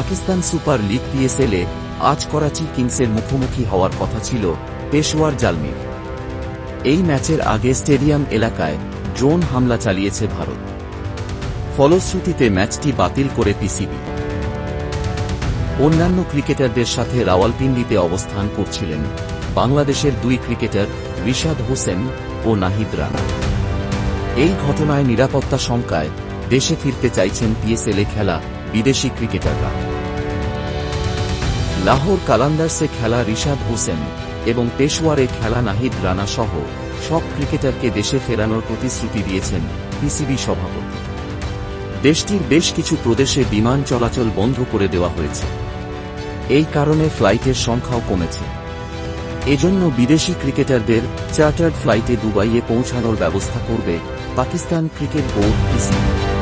Pakistan super league পিএসএলে আজ করাচি কিংসের মুখোমুখি হওয়ার কথা ছিল পেশোয়ার জালমির। এই ম্যাচের আগে স্টেডিয়াম এলাকায় ড্রোন হামলা চালিয়েছে ভারত। ফলশ্রুতিতে ম্যাচটি বাতিল করে পিসিবি। অন্যান্য ক্রিকেটারদের সাথে রাওয়ালপিন্ডিতে অবস্থান করছিলেন বাংলাদেশের দুই ক্রিকেটার রিশাদ হোসেন ও নাহিদ রানা। এই ঘটনায় নিরাপত্তা শঙ্কায় দেশে ফিরতে চাইছেন পিএসএলে খেলা বিদেশি ক্রিকেটাররা। লাহোর কালান্দার্সে খেলা রিশাদ হোসেন এবং পেশোয়ারে খেলা নাহিদ রানা সহ সব ক্রিকেটারকে দেশে ফেরানোর প্রতিশ্রুতি দিয়েছেন পিসিবি সভাপতি। দেশটির বেশ কিছু প্রদেশে বিমান চলাচল বন্ধ করে দেওয়া হয়েছে। এই কারণে ফ্লাইটের সংখ্যাও কমেছে। এজন্য বিদেশি ক্রিকেটারদের চার্টার্ড ফ্লাইটে দুবাইয়ে পৌঁছানোর ব্যবস্থা করবে পাকিস্তান ক্রিকেট বোর্ড পিসিবি।